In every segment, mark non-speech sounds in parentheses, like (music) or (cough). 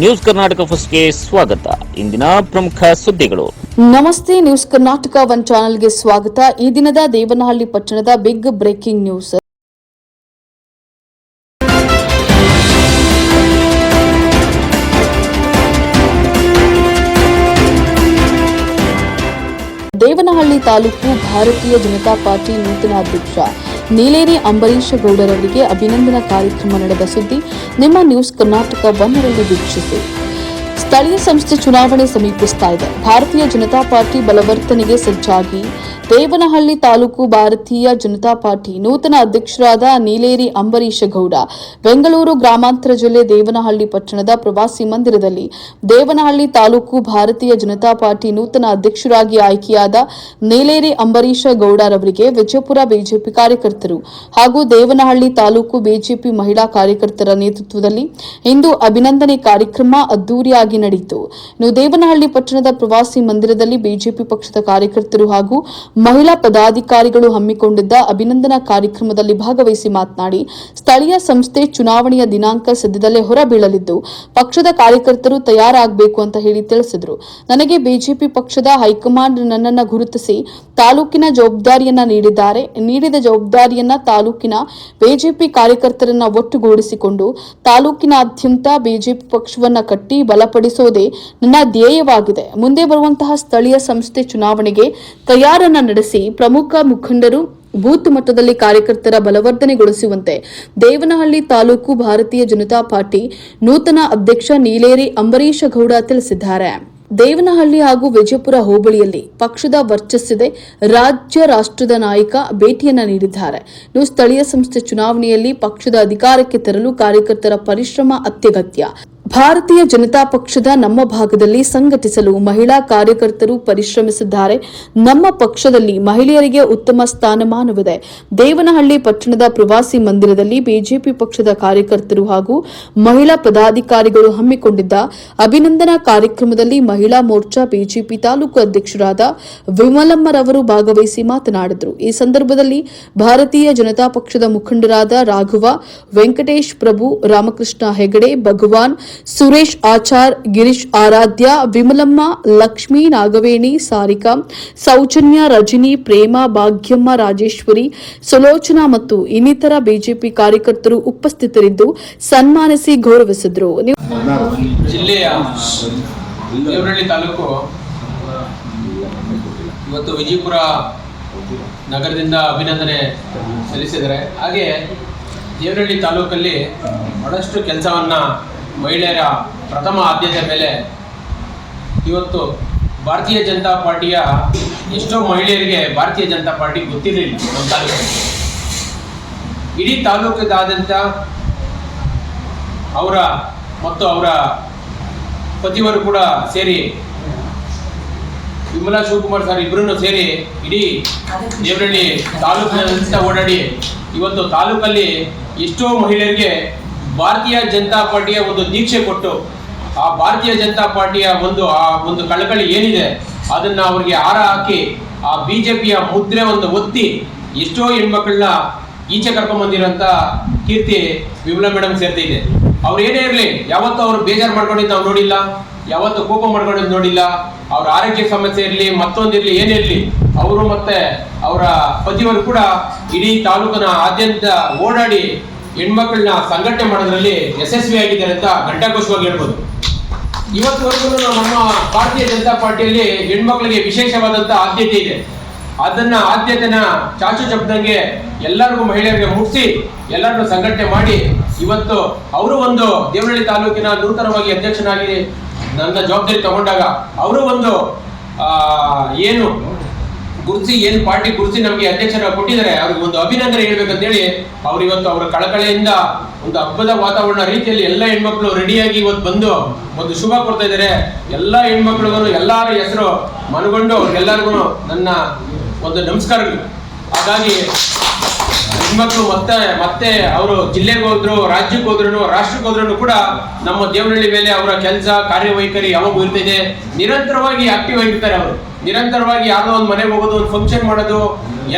News Karnataka ಫಸ್ಟ್ಗೆ ಸ್ವಾಗತ. ಇಂದಿನ ಪ್ರಮುಖ ಸುದ್ದಿಗಳು. ನಮಸ್ತೆ, ನ್ಯೂಸ್ ಕರ್ನಾಟಕ ಒನ್ ಚಾನೆಲ್ಗೆ ಸ್ವಾಗತ. ಈ ದಿನದ ದೇವನಹಳ್ಳಿ ಪಟ್ಟಣದ big breaking news. Devanahalli taluk Bharatiya Janata party ನೂತನ ಅಧ್ಯಕ್ಷ ನೀಲೇರಿ ಅಂಬರೀಶ ಗೌಡರವರಿಗೆ ಅಭಿನಂದನಾ ಕಾರ್ಯಕ್ರಮ ನಡೆದ ಸುದ್ದಿ ನಿಮ್ಮ ನ್ಯೂಸ್ ಕರ್ನಾಟಕ ಬಂದರಲ್ಲಿ ವೀಕ್ಷಿಸಿ. ಸ್ಥಳೀಯ ಸಂಸ್ಥೆ ಚುನಾವಣೆ ಸಮೀಪಿಸ್ತಾ ಇದೆ. ಭಾರತೀಯ ಜನತಾ ಪಾರ್ಟಿ ಬಲವರ್ತನೆಗೆ ಸಜ್ಜಾಗಿ. ದೇವನಹಳ್ಳಿ ತಾಲೂಕು ಭಾರತೀಯ ಜನತಾ ಪಾರ್ಟಿ ನೂತನ ಅಧ್ಯಕ್ಷರಾದ ನೀಲೇರಿ ಅಂಬರೀಶ ಗೌಡ ಬೆಂಗಳೂರು ಗ್ರಾಮಾಂತರ ಜಿಲ್ಲೆ ದೇವನಹಳ್ಳಿ ಪಟ್ಟಣದ ಪ್ರವಾಸಿ ಮಂದಿರದಲ್ಲಿ ದೇವನಹಳ್ಳಿ ತಾಲೂಕು ಭಾರತೀಯ ಜನತಾ ಪಾರ್ಟಿ ನೂತನ ಅಧ್ಯಕ್ಷರಾಗಿ ಆಯ್ಕೆಯಾದ ನೀಲೇರಿ ಅಂಬರೀಶ ಗೌಡರವರಿಗೆ ವಿಜಯಪುರ ಬಿಜೆಪಿ ಕಾರ್ಯಕರ್ತರು ಹಾಗೂ ದೇವನಹಳ್ಳಿ ತಾಲೂಕು ಬಿಜೆಪಿ ಮಹಿಳಾ ಕಾರ್ಯಕರ್ತರ ನೇತೃತ್ವದಲ್ಲಿ ಇಂದು ಅಭಿನಂದನೆ ಕಾರ್ಯಕ್ರಮ ಅದ್ದೂರಿಯಾಗಿ ನಡೆಯಿತು. ಇನ್ನು ದೇವನಹಳ್ಳಿ ಪಟ್ಟಣದ ಪ್ರವಾಸಿ ಮಂದಿರದಲ್ಲಿ ಬಿಜೆಪಿ ಪಕ್ಷದ ಕಾರ್ಯಕರ್ತರು ಹಾಗೂ ಮಹಿಳಾ ಪದಾಧಿಕಾರಿಗಳು ಹಮ್ಮಿಕೊಂಡಿದ್ದ ಅಭಿನಂದನಾ ಕಾರ್ಯಕ್ರಮದಲ್ಲಿ ಭಾಗವಹಿಸಿ ಮಾತನಾಡಿ, ಸ್ಥಳೀಯ ಸಂಸ್ಥೆ ಚುನಾವಣೆಯ ದಿನಾಂಕ ಸದ್ಯದಲ್ಲೇ ಹೊರಬೀಳಲಿದ್ದು, ಪಕ್ಷದ ಕಾರ್ಯಕರ್ತರು ತಯಾರಾಗಬೇಕು ಅಂತ ಹೇಳಿ ತಿಳಿಸಿದರು. ನನಗೆ ಬಿಜೆಪಿ ಪಕ್ಷದ ಹೈಕಮಾಂಡ್ ನನ್ನನ್ನ ಗುರುತಿಸಿ ತಾಲೂಕಿನ ಜವಾಬ್ದಾರಿಯನ್ನ ನೀಡಿದ್ದಾರೆ. ನೀಡಿದ ಜವಾಬ್ದಾರಿಯನ್ನ ತಾಲೂಕಿನ ಬಿಜೆಪಿ ಕಾರ್ಯಕರ್ತರನ್ನ ಒಟ್ಟುಗೂಡಿಸಿಕೊಂಡು ತಾಲೂಕಿನಾದ್ಯಂತ ಬಿಜೆಪಿ ಪಕ್ಷವನ್ನ ಕಟ್ಟಿ ಬಲಪಡಿಸುವುದೇ ನನ್ನ ಧ್ಯೇಯವಾಗಿದೆ. ಮುಂದೆ ಬರುವಂತಹ ಸ್ಥಳೀಯ ಸಂಸ್ಥೆ ಚುನಾವಣೆಗೆ ತಯಾರನ್ನ ನಡೆಸಿ ಪ್ರಮುಖ ಮುಖಂಡರು ಬೂತ್ ಮಟ್ಟದಲ್ಲಿ ಕಾರ್ಯಕರ್ತರ ಬಲವರ್ಧನೆಗೊಳಿಸುವಂತೆ ದೇವನಹಳ್ಳಿ ತಾಲೂಕು ಭಾರತೀಯ ಜನತಾ ಪಾರ್ಟಿ ನೂತನ ಅಧ್ಯಕ್ಷ ನೀಲೇರಿ ಅಂಬರೀಶ ಗೌಡ ತಿಳಿಸಿದ್ದಾರೆ. ದೇವನಹಳ್ಳಿ ಹಾಗೂ ವಿಜಯಪುರ ಹೋಬಳಿಯಲ್ಲಿ ಪಕ್ಷದ ವರ್ಚಸ್ಸಿದೆ ರಾಜ್ಯ ರಾಷ್ಟ್ರದ ನಾಯಕ ಭೇಟಿಯನ್ನ ನೀಡಿದ್ದಾರೆ. ಇನ್ನು ಸ್ಥಳೀಯ ಸಂಸ್ಥೆ ಚುನಾವಣೆಯಲ್ಲಿ ಪಕ್ಷದ ಅಧಿಕಾರಕ್ಕೆ ತರಲು ಕಾರ್ಯಕರ್ತರ ಪರಿಶ್ರಮ ಅತ್ಯಗತ್ಯ. ಭಾರತೀಯ ಜನತಾ ಪಕ್ಷದ ನಮ್ಮ ಭಾಗದಲ್ಲಿ ಸಂಘಟಿಸಲು ಮಹಿಳಾ ಕಾರ್ಯಕರ್ತರು ಪರಿಶ್ರಮಿಸಿದ್ದಾರೆ. ನಮ್ಮ ಪಕ್ಷದಲ್ಲಿ ಮಹಿಳೆಯರಿಗೆ ಉತ್ತಮ ಸ್ಥಾನಮಾನವಿದೆ. ದೇವನಹಳ್ಳಿ ಪಟ್ಟಣದ ಪ್ರವಾಸಿ ಮಂದಿರದಲ್ಲಿ ಬಿಜೆಪಿ ಪಕ್ಷದ ಕಾರ್ಯಕರ್ತರು ಹಾಗೂ ಮಹಿಳಾ ಪದಾಧಿಕಾರಿಗಳು ಹಮ್ಮಿಕೊಂಡಿದ್ದ ಅಭಿನಂದನಾ ಕಾರ್ಯಕ್ರಮದಲ್ಲಿ ಮಹಿಳಾ ಮೋರ್ಚಾ ಬಿಜೆಪಿ ತಾಲೂಕು ಅಧ್ಯಕ್ಷರಾದ ವಿಮಲಮ್ಮರವರು ಭಾಗವಹಿಸಿ ಮಾತನಾಡಿದರು. ಈ ಸಂದರ್ಭದಲ್ಲಿ ಭಾರತೀಯ ಜನತಾ ಪಕ್ಷದ ಮುಖಂಡರಾದ ರಾಘವ, ವೆಂಕಟೇಶ್ ಪ್ರಭು, ರಾಮಕೃಷ್ಣ ಹೆಗಡೆ, ಭಗವಾನ್ ಸುರೇಶ್ ಆಚಾರ್, ಗಿರೀಶ್ ಆರಾಧ್ಯ, ವಿಮಲಮ್ಮ, ಲಕ್ಷ್ಮೀ, ನಾಗವೇಣಿ, ಸಾರಿಕಾ, ಸೌಜನ್ಯ, ರಜಿನಿ, ಪ್ರೇಮ, ಭಾಗ್ಯಮ್ಮ, ರಾಜೇಶ್ವರಿ, ಸುಲೋಚನಾ ಮತ್ತು ಇನ್ನಿತರ ಬಿಜೆಪಿ ಕಾರ್ಯಕರ್ತರು ಉಪಸ್ಥಿತರಿದ್ದು ಸನ್ಮಾನಿಸಿ ಗೌರವಿಸಿದರು. ಜಿಲ್ಲೆಯ ತಾಲೂಕು, ಇವತ್ತು ವಿಜಯಪುರ ನಗರದಿಂದ ಅಭಿನಂದನೆ ಸಲ್ಲಿಸಿದ್ದಾರೆ. ಹಾಗೆ ದೇವನಹಳ್ಳಿ ತಾಲೂಕಲ್ಲಿ ಬಹಳಷ್ಟು ಕೆಲಸವನ್ನು ಮಹಿಳೆಯರ ಪ್ರಥಮ ಆದ್ಯತೆ ಮೇಲೆ ಇವತ್ತು ಭಾರತೀಯ ಜನತಾ ಪಾರ್ಟಿಯ ಎಷ್ಟೋ ಮಹಿಳೆಯರಿಗೆ ಭಾರತೀಯ ಜನತಾ ಪಾರ್ಟಿ ಗೊತ್ತಿರಲಿಲ್ಲ ನಮ್ಮ ತಾಲೂಕು ಇಡೀ ತಾಲೂಕಿದಾದ್ಯಂತ ಅವರ ಮತ್ತು ಅವರ ಪತಿಯವರು ಕೂಡ ಸೇರಿ ವಿಮಲಾ ಶಿವಕುಮಾರ್ ಸರ್ ಇಬ್ಬರನ್ನು ಸೇರಿ ಇಡೀ ದೇವರಳ್ಳಿ ತಾಲೂಕಿನ ಓಡಾಡಿ ಇವತ್ತು ತಾಲೂಕಲ್ಲಿ ಎಷ್ಟೋ ಮಹಿಳೆಯರಿಗೆ ಭಾರತೀಯ ಜನತಾ ಪಾರ್ಟಿಯ ಒಂದು ದೀಕ್ಷೆ ಕೊಟ್ಟು ಆ ಭಾರತೀಯ ಜನತಾ ಪಾರ್ಟಿಯ ಒಂದು, ಆ ಒಂದು ಕಳಕಳಿ ಏನಿದೆ, ಅದನ್ನ ಅವ್ರಿಗೆ ಹಾರ ಹಾಕಿ ಆ ಬಿಜೆಪಿಯ ಮುದ್ರೆ ಒಂದು ಒತ್ತಿ ಎಷ್ಟೋ ಹೆಣ್ಮಕ್ಳನ್ನ ಈಚೆ ಕರ್ಕೊಂಬಂದಿರೋಂಥ ಕೀರ್ತಿ ವಿಮಲಾ ಮೇಡಮ್ ಸೇರ್ತಿದೆ. ಅವ್ರು ಏನೇ ಇರಲಿ, ಯಾವತ್ತೂ ಅವ್ರು ಬೇಜಾರು ಮಾಡ್ಕೊಂಡಿದ್ದು ನಾವು ನೋಡಿಲ್ಲ, ಯಾವತ್ತೂ ಕೋಪ ಮಾಡ್ಕೊಂಡಿದ್ದು ನೋಡಿಲ್ಲ, ಅವ್ರ ಆರೋಗ್ಯ ಸಮಸ್ಯೆ ಇರಲಿ ಮತ್ತೊಂದಿರಲಿ ಏನೇ ಇರಲಿ, ಅವರು ಮತ್ತೆ ಅವರ ಪತಿಯವರು ಕೂಡ ಇಡೀ ತಾಲೂಕಿನ ಆದ್ಯಂತ ಓಡಾಡಿ ಹೆಣ್ಮಕ್ಳನ್ನ ಸಂಘಟನೆ ಮಾಡೋದ್ರಲ್ಲಿ ಯಶಸ್ವಿಯಾಗಿದ್ದಾರೆ ಅಂತ ಘಂಟಾಘೋಷವಾಗಿ ಹೇಳ್ಬೋದು. ಇವತ್ತುವರೆಗೂ ನಮ್ಮ ಭಾರತೀಯ ಜನತಾ ಪಾರ್ಟಿಯಲ್ಲಿ ಹೆಣ್ಮಕ್ಳಿಗೆ ವಿಶೇಷವಾದಂಥ ಆದ್ಯತೆ ಇದೆ. ಅದನ್ನ ಆದ್ಯತೆನ ಚಾಚು ಚಪ್ಪದಂಗೆ ಎಲ್ಲರಿಗೂ ಮಹಿಳೆಯರಿಗೆ ಮುಟ್ಟಿಸಿ ಎಲ್ಲರನ್ನು ಸಂಘಟನೆ ಮಾಡಿ ಇವತ್ತು ಅವರು ಒಂದು ದೇವನಹಳ್ಳಿ ತಾಲೂಕಿನ ನೂತನವಾಗಿ ಅಧ್ಯಕ್ಷನಾಗಿ ನನ್ನ ಜವಾಬ್ದಾರಿ ತಗೊಂಡಾಗ ಅವರು ಒಂದು ಏನು ಗುರುಸಿ ಏನ್ ಪಾರ್ಟಿ ಗುರುಸಿ ನಮಗೆ ಅಧ್ಯಕ್ಷರ ಕೊಟ್ಟಿದ್ದಾರೆ. ಅವ್ರಿಗೆ ಒಂದು ಅಭಿನಂದನೆ ಹೇಳ್ಬೇಕಂತೇಳಿ ಅವ್ರು ಇವತ್ತು ಅವರ ಕಳಕಳೆಯಿಂದ ಒಂದು ಹಬ್ಬದ ವಾತಾವರಣ ರೀತಿಯಲ್ಲಿ ಎಲ್ಲ ಹೆಣ್ಮಕ್ಳು ರೆಡಿಯಾಗಿ ಇವತ್ತು ಬಂದು ಒಂದು ಶುಭ ಕೊಡ್ತಾ ಇದ್ದಾರೆ. ಎಲ್ಲ ಹೆಣ್ಮಕ್ಳಿಗೂ ಎಲ್ಲರ ಹೆಸರು ಮನಗೊಂಡು ಅವ್ರಿಗೆಲ್ಲರಿಗೂ ನನ್ನ ಒಂದು ನಮಸ್ಕಾರಗಳು. ಹಾಗಾಗಿ ಹೆಣ್ಮಕ್ಳು ಮತ್ತೆ ಮತ್ತೆ ಅವರು ಜಿಲ್ಲೆಗೆ ಹೋದ್ರು, ರಾಜ್ಯಕ್ಕೆ ಹೋದ್ರು ರಾಷ್ಟ್ರಕ್ಕೆ ಹೋದ್ರು ಕೂಡ ನಮ್ಮ ದೇವನಹಳ್ಳಿ ಮೇಲೆ ಅವರ ಕೆಲಸ, ಕಾರ್ಯವೈಖರಿ ಯಾವಾಗೂ ಇರ್ತಿದೆ ನಿರಂತರವಾಗಿ ಆಕ್ಟಿವ್ ಆಗಿರ್ತಾರೆ ಅವರು. ನಿರಂತರವಾಗಿ ಯಾವುದೋ ಒಂದು ಮನೆಗೆ ಹೋಗೋದು, ಒಂದು ಫಂಕ್ಷನ್ ಮಾಡೋದು,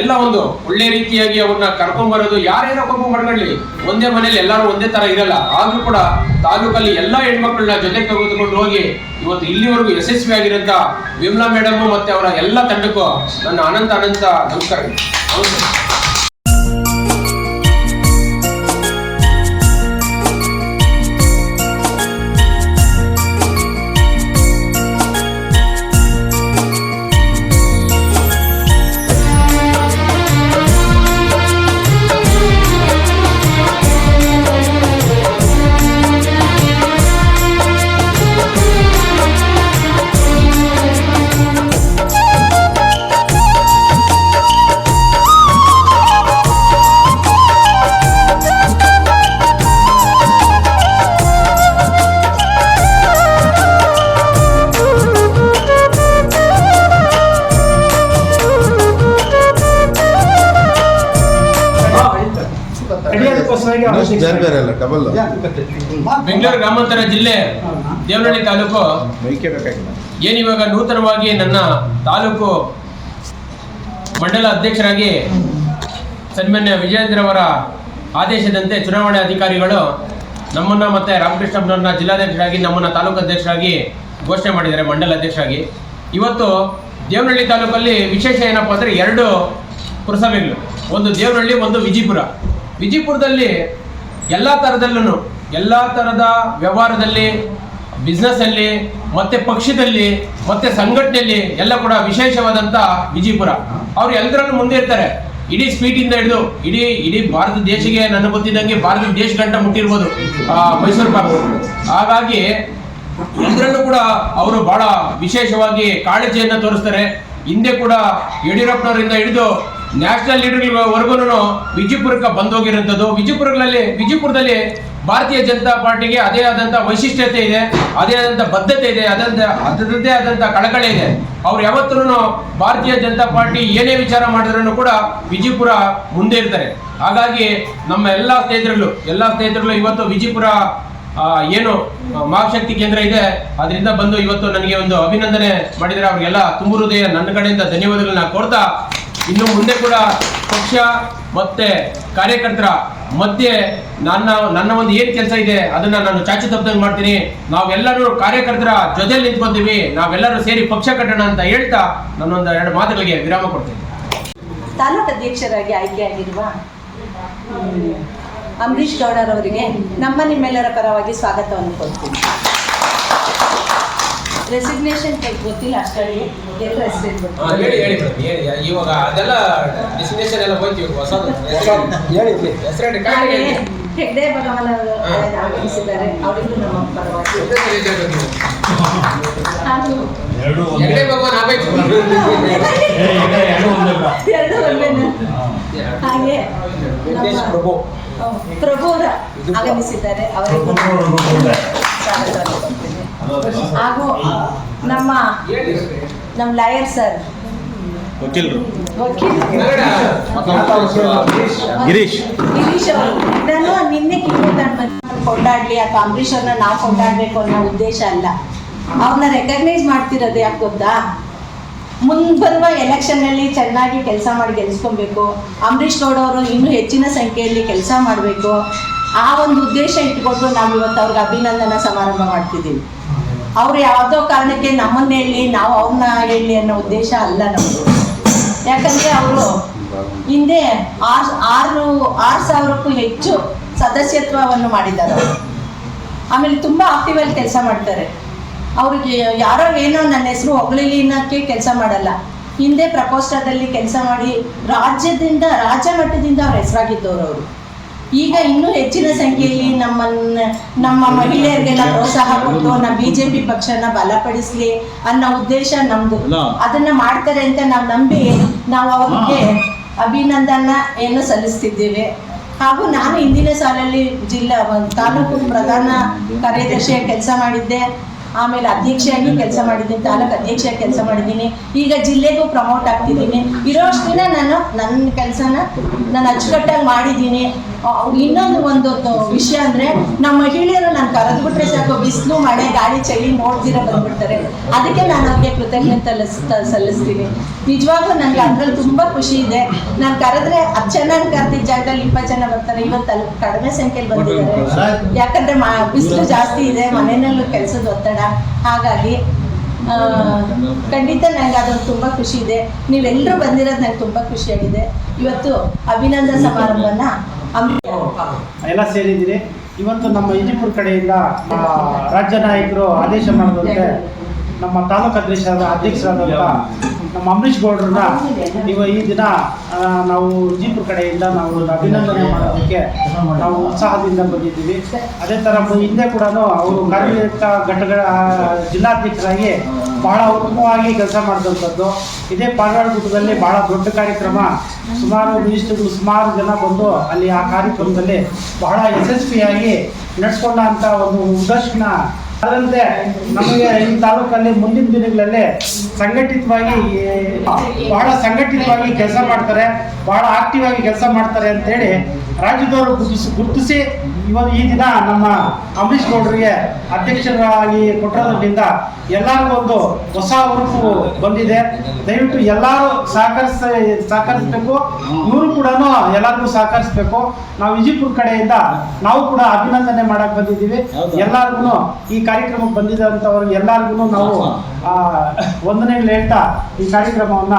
ಎಲ್ಲ ಒಂದು. ಒಳ್ಳೆ ರೀತಿಯಾಗಿ ಅವ್ರನ್ನ ಕರ್ಕೊಂಡ್ ಬರೋದು, ಯಾರೇನೋ ಕರ್ಕೊಂಡ್ ಮಾಡ್ಕೊಳ್ಳಿ. ಒಂದೇ ಮನೇಲಿ ಎಲ್ಲರೂ ಒಂದೇ ತರ ಇರಲ್ಲ. ಆದ್ರೂ ಕೂಡ ತಾಲೂಕಲ್ಲಿ ಎಲ್ಲಾ ಹೆಣ್ಮಕ್ಳನ್ನ ಜೊತೆ ತೆಗೆದುಕೊಂಡು ಹೋಗಿ ಇವತ್ತು ಇಲ್ಲಿವರೆಗೂ ಯಶಸ್ವಿ ಆಗಿರಂತ ವಿಮಲಾ ಮೇಡಮ್ ಮತ್ತೆ ಅವರ ಎಲ್ಲ ತಂಡಕ್ಕೂ ನನ್ನ ಅನಂತ ಅನಂತ ನಮಸ್ಕಾರ. ಬೆಂಗಳೂರು ಗ್ರಾಮಾಂತರ ಜಿಲ್ಲೆ, ದೇವನಹಳ್ಳಿ ತಾಲೂಕು. ಏನಿವಾಗ ನೂತನವಾಗಿ ನನ್ನ ತಾಲೂಕು ಮಂಡಲ ಅಧ್ಯಕ್ಷರಾಗಿ ಸನ್ಮಾನ್ಯ ವಿಜಯೇಂದ್ರ ಅವರ ಆದೇಶದಂತೆ ಚುನಾವಣೆ ಅಧಿಕಾರಿಗಳು ನಮ್ಮನ್ನ ಮತ್ತೆ ರಾಮಕೃಷ್ಣಪ್ಪನವ್ರನ್ನ ಜಿಲ್ಲಾಧ್ಯಕ್ಷರಾಗಿ, ನಮ್ಮನ್ನ ತಾಲೂಕು ಅಧ್ಯಕ್ಷರಾಗಿ ಘೋಷಣೆ ಮಾಡಿದ್ದಾರೆ, ಮಂಡಲ ಅಧ್ಯಕ್ಷರಾಗಿ. ಇವತ್ತು ದೇವನಹಳ್ಳಿ ತಾಲೂಕಲ್ಲಿ ವಿಶೇಷ ಏನಪ್ಪ ಅಂದ್ರೆ ಎರಡು ಪುರಸಭೆಗಳು. ಒಂದು ದೇವನಹಳ್ಳಿ, ಒಂದು ವಿಜಯಪುರ ವಿಜಯಪುರದಲ್ಲಿ ಎಲ್ಲ ಥರದಲ್ಲೂ ಎಲ್ಲ ಥರದ ವ್ಯವಹಾರದಲ್ಲಿ ಬಿಸ್ನೆಸ್ಸಲ್ಲಿ ಮತ್ತೆ ಪಕ್ಷದಲ್ಲಿ, ಮತ್ತೆ ಸಂಘಟನೆಯಲ್ಲಿ ಎಲ್ಲ ಕೂಡ ವಿಶೇಷವಾದಂತ ವಿಜಯಪುರ. ಅವ್ರು ಎಲ್ಲರನ್ನು ಮುಂದೆ ಇರ್ತಾರೆ ಇಡೀ ಸ್ವೀಟಿಂದ ಹಿಡಿದು, ಇಡೀ ಇಡೀ ಭಾರತ ದೇಶಕ್ಕೆ ನನಗೆ ಗೊತ್ತಿದ್ದಂಗೆ ಭಾರತ ದೇಶ ಗಂಟ ಮುಟ್ಟಿರ್ಬೋದು ಮೈಸೂರು ಪಾಕ್ ಹಾಗಾಗಿ ಎಲ್ಲರಲ್ಲೂ ಕೂಡ ಅವರು ಬಹಳ ವಿಶೇಷವಾಗಿ ಕಾಳಜಿಯನ್ನು ತೋರಿಸ್ತಾರೆ. ಹಿಂದೆ ಕೂಡ ಯಡಿಯೂರಪ್ಪನವರಿಂದ ಹಿಡಿದು ನ್ಯಾಷನಲ್ ಲೀಡರ್ಗಳವರೆಗೂ ವಿಜಯಪುರಕ್ಕೆ ಬಂದೋಗಿರುವಂಥದ್ದು. ವಿಜಯಪುರಗಳಲ್ಲಿ, ವಿಜಯಪುರದಲ್ಲಿ ಭಾರತೀಯ ಜನತಾ ಪಾರ್ಟಿಗೆ ಅದೇ ಆದಂಥ ವೈಶಿಷ್ಟ್ಯತೆ ಇದೆ, ಅದೇ ಆದಂಥ ಬದ್ಧತೆ ಇದೆ ಅದಂತ ಅದರದ್ದೇ ಆದಂಥ ಕಳಕಳಿ ಇದೆ. ಅವ್ರು ಯಾವತ್ತೂ ಭಾರತೀಯ ಜನತಾ ಪಾರ್ಟಿ ಏನೇ ವಿಚಾರ ಮಾಡಿದ್ರು ಕೂಡ ವಿಜಯಪುರ ಮುಂದೆ ಇರ್ತಾರೆ. ಹಾಗಾಗಿ ನಮ್ಮ ಎಲ್ಲ ಸ್ನೇಹಿತರಲ್ಲೂ ಎಲ್ಲ ಸ್ನೇಹಿತರಲ್ಲೂ ಇವತ್ತು ವಿಜಯಪುರ ಏನು, ಮಹಾಶಕ್ತಿ ಕೇಂದ್ರ ಇದೆ. ಅದರಿಂದ ಬಂದು ಇವತ್ತು ನನಗೆ ಒಂದು ಅಭಿನಂದನೆ ಮಾಡಿದರೆ ಅವರಿಗೆಲ್ಲ ತುಂಬು ಹೃದಯ. ನನ್ನ ಕಡೆಯಿಂದ ಧನ್ಯವಾದಗಳನ್ನ ಕೊಡ್ತಾ ಇನ್ನು ಮುಂದೆ ಕೂಡ ಪಕ್ಷ ಮತ್ತೆ ಕಾರ್ಯಕರ್ತರ ಮಧ್ಯೆ ನನ್ನ ನನ್ನ ಒಂದು ಏನು ಕೆಲಸ ಇದೆ, ಅದನ್ನ ನಾನು ಚಾಚು ತಪ್ಪದಂಗೆ ಮಾಡ್ತೀನಿ. ನಾವೆಲ್ಲರೂ ಕಾರ್ಯಕರ್ತರ ಜೊತೆಯಲ್ಲಿ ನಿಂತ್ಕೊಂತೀವಿ. ನಾವೆಲ್ಲರೂ ಸೇರಿ ಪಕ್ಷ ಕಟ್ಟೋಣ ಅಂತ ಹೇಳ್ತಾ ನಾನೊಂದು ಎರಡು ಮಾತುಗಳಿಗೆ ವಿರಾಮ ಕೊಡ್ತೀನಿ. ತಾಲೂಕು ಅಧ್ಯಕ್ಷರಾಗಿ ಆಯ್ಕೆಯಾಗಿರುವ ಅಂಬರೀಶ್ ಗೌಡರವರಿಗೆ ನಮ್ಮ ನಿಮ್ಮೆಲ್ಲರ ಪರವಾಗಿ ಸ್ವಾಗತವನ್ನು ಕೊಡ್ತೀನಿ. ರೆಸಿಗ್ನೇಷನ್ ಗೊತ್ತಿಲ್ಲ ಅಷ್ಟೇ ಎಲ್ಲ ಹೇಳಿ ಹೇಳಿ ಮೇಡಮ್. ಹೇಳಿ ಇವಾಗ ಅದೆಲ್ಲ ಡೆಸಿಗ್ನೇಷನ್ ಎಲ್ಲ ಹೋಯ್ತು ಇವಾಗ ಹೊಸದು. (laughs) ಹೆಸರು ಹೇಳಿ ಹಾಗೆ ಹೆಗ್ಡೆ ಭಗವಾನ್ ಅವರು ಆಗಮಿಸಿದ್ದಾರೆ ಅವರಿಗೂ ನಮ್ಮ ಪರವಾಗಿ. ಹಾಗೂ ಎರಡೇ ಭಗವಾನ್ ಆಗ್ಬೇಕು. (laughs) ಎರಡು ಒಂದೇನು? (laughs) ಹಾಗೆ ವೆಂಕಟೇಶ್ ನಮ್ಮ ಪ್ರಭು. ಅವರು ಆಗಮಿಸಿದ್ದಾರೆ ಅವರಿಗೂ ಹಾಗೂ ನಮ್ಮ ನಮ್ಮ ಲಾಯರ್ ಸರ್. ವಕೀಲರು ವಕೀಲ್ ಗಿರೀಶ್. ಗಿರೀಶ್ ಅವರು. ನಾನು ನಿನ್ನೆ ಕೊಂಡಾಡ್ಲಿ ಅಥವಾ ಅಂಬರೀಷ್ ಅವ್ರನ್ನ ನಾವು ಕೊಂಡಾಡ್ಬೇಕು ಅನ್ನೋ ಉದ್ದೇಶ ಅಲ್ಲ. ಅವ್ರನ್ನ ರೆಕಗ್ನೈಸ್ ಮಾಡ್ತಿರೋದು ಯಾಕೆ ಗೊತ್ತಾ? ಮುಂದೆ ಬರುವ ಎಲೆಕ್ಷನ್ನಲ್ಲಿ ಚೆನ್ನಾಗಿ ಕೆಲಸ ಮಾಡಿ ಗೆಲ್ಸ್ಕೊಬೇಕು. ಅಂಬರೀಷ್ ಗೌಡ ಅವರು ಇನ್ನೂ ಹೆಚ್ಚಿನ ಸಂಖ್ಯೆಯಲ್ಲಿ ಕೆಲಸ ಮಾಡಬೇಕು. ಆ ಒಂದು ಉದ್ದೇಶ ಇಟ್ಕೊಂಡು ನಾವು ಇವತ್ತು ಅವ್ರಿಗೆ ಅಭಿನಂದನಾ ಸಮಾರಂಭ ಮಾಡ್ತಿದ್ದೀವಿ. ಅವ್ರು ಯಾವುದೋ ಕಾರಣಕ್ಕೆ ನಮ್ಮನ್ನ ಹೇಳಿ, ನಾವು ಅವ್ರನ್ನ ಹೇಳಿ ಅನ್ನೋ ಉದ್ದೇಶ ಅಲ್ಲ ನಮ್ಮದು ಯಾಕಂದರೆ ಅವರು ಹಿಂದೆ ಆರು ಆರು ಆರು ಸಾವಿರಕ್ಕೂ ಹೆಚ್ಚು ಸದಸ್ಯತ್ವವನ್ನು ಮಾಡಿದ್ದಾರೆ ಅವರು. ಆಮೇಲೆ ತುಂಬ ಆಕ್ಟಿವಲ್ಲಿ ಕೆಲಸ ಮಾಡ್ತಾರೆ. ಅವ್ರಿಗೆ ಯಾರೋ ಏನೋ ನನ್ನ ಹೆಸರು ಹೊಗಳಿನಕ್ಕೆ ಕೆಲಸ ಮಾಡಲ್ಲ. ಹಿಂದೆ ಪ್ರಕೋಷ್ಠದಲ್ಲಿ ಕೆಲಸ ಮಾಡಿ ರಾಜ್ಯದಿಂದ, ರಾಜ್ಯ ಮಟ್ಟದಿಂದ ಅವ್ರ ಹೆಸರಾಗಿದ್ದವರು ಅವರು. ಈಗ ಇನ್ನೂ ಹೆಚ್ಚಿನ ಸಂಖ್ಯೆಯಲ್ಲಿ ನಮ್ಮನ್ನ ನಮ್ಮ ಮಹಿಳೆಯರಿಗೆಲ್ಲ ಪ್ರೋತ್ಸಾಹ ಕೊಟ್ಟು ನಮ್ಮ ಬಿಜೆಪಿ ಪಕ್ಷನ ಬಲಪಡಿಸ್ಲಿ ಅನ್ನೋ ಉದ್ದೇಶ ನಮ್ದು. ಅದನ್ನ ಮಾಡ್ತಾರೆ ಅಂತ ನಾವು ನಂಬಿ ನಾವು ಅವ್ರಿಗೆ ಅಭಿನಂದನ ಏನು ಸಲ್ಲಿಸ್ತಿದ್ದೇವೆ. ಹಾಗೂ ನಾನು ಹಿಂದಿನ ಸಾಲಲ್ಲಿ ಜಿಲ್ಲಾ ತಾಲೂಕು ಪ್ರಧಾನ ಕಾರ್ಯದರ್ಶಿಯಾಗಿ ಕೆಲಸ ಮಾಡಿದ್ದೆ. ಆಮೇಲೆ ಅಧ್ಯಕ್ಷೆಯಾಗಿ ಕೆಲಸ ಮಾಡಿದ್ದೀನಿ ತಾಲೂಕು ಅಧ್ಯಕ್ಷ ಕೆಲಸ ಮಾಡಿದ್ದೀನಿ. ಈಗ ಜಿಲ್ಲೆಗೂ ಪ್ರಮೋಟ್ ಆಗ್ತಿದ್ದೀನಿ. ಇರೋಷ್ಟು ದಿನ ನಾನು ನನ್ನ ಕೆಲಸನ ನಾನು ಅಚ್ಚುಕಟ್ಟಾಗಿ ಮಾಡಿದ್ದೀನಿ. ಇನ್ನೊಂದು ಒಂದು ವಿಷಯ ಅಂದ್ರೆ ನಮ್ಮ ಮಹಿಳೆಯರು ನಾನು ಕರೆದ್ಬಿಟ್ರೆ ಸಾಕು ಬಿಸಿಲು ಮಳೆ ಗಾಳಿ ಚಳಿ ನೋಡ್ದಿರ ಬಂದ್ಬಿಡ್ತಾರೆ. ಅದಕ್ಕೆ ನಾನು ಅವ್ರಿಗೆ ಕೃತಜ್ಞತೆ ಸಲ್ಲಿಸ್ತಾ ಸಲ್ಲಿಸ್ತೀನಿ. ನಿಜವಾಗ್ಲೂ ನನಗೆ ಅದ್ರಲ್ಲಿ ತುಂಬಾ ಖುಷಿ ಇದೆ. ನಾನು ಕರೆದ್ರೆ ಹತ್ತು ಜನ ಕರೆದಿದ್ದ ಜಾಗದಲ್ಲಿ ಇಪ್ಪತ್ತು ಜನ ಬರ್ತಾರೆ. ಇವತ್ತು ಅಲ್ಲಿ ಕಡಿಮೆ ಸಂಖ್ಯೆಯಲ್ಲಿ ಬಂದಿದ್ದಾರೆ. ಯಾಕಂದ್ರೆ ಬಿಸಿಲು ಜಾಸ್ತಿ ಇದೆ ಮನೆಯಲ್ಲೂ ಕೆಲಸದ ಒತ್ತಡ. ಹಾಗಾಗಿ ಖಂಡಿತ ನನಗೆ ಅದೊಂದು ತುಂಬಾ ಖುಷಿ ಇದೆ. ನೀವೆಲ್ಲರೂ ಬಂದಿರೋದು ನನಗೆ ತುಂಬಾ ಖುಷಿಯಾಗಿದೆ. ಇವತ್ತು ಅಭಿನಂದನ ಸಮಾರಂಭನ ಎಲ್ಲ ಸೇರಿದ್ದೀರಿ. ಇವತ್ತು ನಮ್ಮ ಇಜಿಪುರ್ ಕಡೆಯಿಂದ ರಾಜ್ಯ ನಾಯಕರು ಆದೇಶ ಮಾಡಿದಂತೆ ನಮ್ಮ ತಾಲೂಕು ಅಧ್ಯಕ್ಷರಾದ ಅಧ್ಯಕ್ಷರಾದಂಥ ನಮ್ಮ ಅಂಬರೀಷ್ ಗೌಡ್ರನ್ನ ಇವ ಈ ದಿನ ನಾವು ವಿಜಯಪುರ ಕಡೆಯಿಂದ ನಾವು ಅಭಿನಂದನೆ ಮಾಡೋದಕ್ಕೆ ನಾವು ಉತ್ಸಾಹದಿಂದ ಬಂದಿದ್ದೀವಿ. ಅದೇ ಥರ ಹಿಂದೆ ಕೂಡ ಅವರು ಕಾರ್ಯನಿರತ ಘಟಗಳ ಜಿಲ್ಲಾಧ್ಯಕ್ಷರಾಗಿ ಬಹಳ ಉತ್ತಮವಾಗಿ ಕೆಲಸ ಮಾಡಿದಂಥದ್ದು. ಇದೇ ಪಾಗಾಡ್ ಗುಡ್ಡದಲ್ಲಿ ಬಹಳ ದೊಡ್ಡ ಕಾರ್ಯಕ್ರಮ. ಸುಮಾರು ಮಿನಿಸ್ಟರ್ಗಳು ಸುಮಾರು ಜನ ಬಂದು ಅಲ್ಲಿ ಆ ಕಾರ್ಯಕ್ರಮದಲ್ಲಿ ಬಹಳ ಯಶಸ್ವಿಯಾಗಿ ನಡೆಸ್ಕೊಂಡ ಅಂತ ಒಂದು ನಿದರ್ಶನ ಅದರಂತೆ ನಮಗೆ ಈ ತಾಲೂಕಲ್ಲಿ ಮುಂದಿನ ದಿನಗಳಲ್ಲಿ ಸಂಘಟಿತವಾಗಿ ಬಹಳ ಸಂಘಟಿತವಾಗಿ ಕೆಲಸ ಮಾಡ್ತಾರೆ, ಬಹಳ ಆಕ್ಟಿವ್ ಆಗಿ ಕೆಲಸ ಮಾಡ್ತಾರೆ ಅಂತೇಳಿ ರಾಜ್ಯದವರು ಗುರುತಿಸಿ ಗುರುತಿಸಿ ಇವತ್ತು ಈ ದಿನ ನಮ್ಮ ಅಂಬರೀಷ್ ಗೌಡರಿಗೆ ಅಧ್ಯಕ್ಷರಾಗಿ ಕೊಟ್ಟಿರೋದ್ರಿಂದ ಎಲ್ಲರಿಗೂ ಒಂದು ಹೊಸ ಉರುಪು ಬಂದಿದೆ. ದಯವಿಟ್ಟು ಎಲ್ಲರೂ ಸಹಕರಿಸ ಸಹಕರಿಸಬೇಕು. ಇವರು ಕೂಡ ಎಲ್ಲರಿಗೂ ಸಹಕರಿಸಬೇಕು. ನಾವು ವಿಜಯಪುರ ಕಡೆಯಿಂದ ನಾವು ಕೂಡ ಅಭಿನಂದನೆ ಮಾಡಕ್ ಬಂದಿದ್ದೀವಿ. ಎಲ್ಲರಿಗೂ ಈ ಕಾರ್ಯಕ್ರಮಕ್ಕೆ ಬಂದಿದ್ದಂಥವ್ರಿಗೆ ಎಲ್ಲರಿಗೂ ನಾವು ಆ, (laughs) ವಂದನೆಗಳು ಹೇಳ್ತಾ ಈ ಕಾರ್ಯಕ್ರಮವನ್ನ